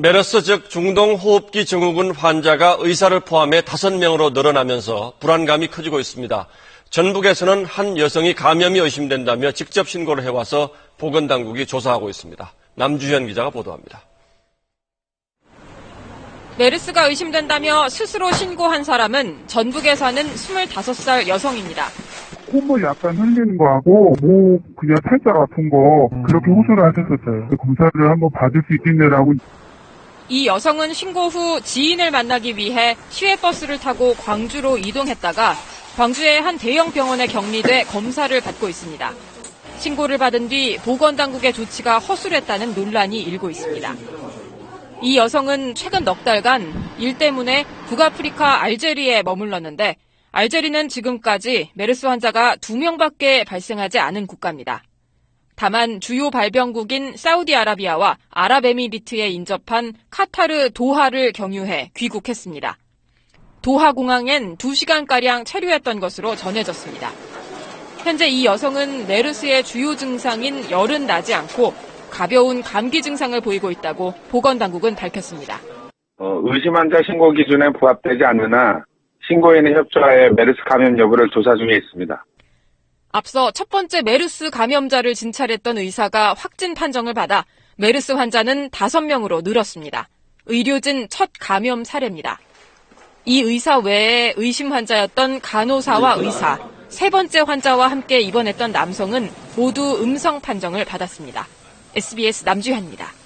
메르스 즉 중동 호흡기 증후군 환자가 의사를 포함해 5명으로 늘어나면서 불안감이 커지고 있습니다. 전북에서는 한 여성이 감염이 의심된다며 직접 신고를 해와서 보건당국이 조사하고 있습니다. 남주현 기자가 보도합니다. 메르스가 의심된다며 스스로 신고한 사람은 전북에 사는 25살 여성입니다. 콧물 약간 흘리는 거하고 목 그냥 탈자 아픈 거 그렇게 호소를 하셨었어요. 검사를 한번 받을 수 있겠네라고 이 여성은 신고 후 지인을 만나기 위해 시외버스를 타고 광주로 이동했다가 광주의 한 대형 병원에 격리돼 검사를 받고 있습니다. 신고를 받은 뒤 보건당국의 조치가 허술했다는 논란이 일고 있습니다. 이 여성은 최근 넉 달간 일 때문에 북아프리카 알제리에 머물렀는데 알제리는 지금까지 메르스 환자가 2명밖에 발생하지 않은 국가입니다. 다만 주요 발병국인 사우디아라비아와 아랍에미리트에 인접한 카타르 도하를 경유해 귀국했습니다. 도하 공항엔 2시간가량 체류했던 것으로 전해졌습니다. 현재 이 여성은 메르스의 주요 증상인 열은 나지 않고 가벼운 감기 증상을 보이고 있다고 보건당국은 밝혔습니다. 어, 의심 환자 신고 기준에 부합되지 않으나 신고인의 협조하에 메르스 감염 여부를 조사 중에 있습니다. 앞서 첫 번째 메르스 감염자를 진찰했던 의사가 확진 판정을 받아 메르스 환자는 5명으로 늘었습니다. 의료진 첫 감염 사례입니다. 이 의사 외에 의심 환자였던 간호사와 의사, 세 번째 환자와 함께 입원했던 남성은 모두 음성 판정을 받았습니다. SBS 남주현입니다.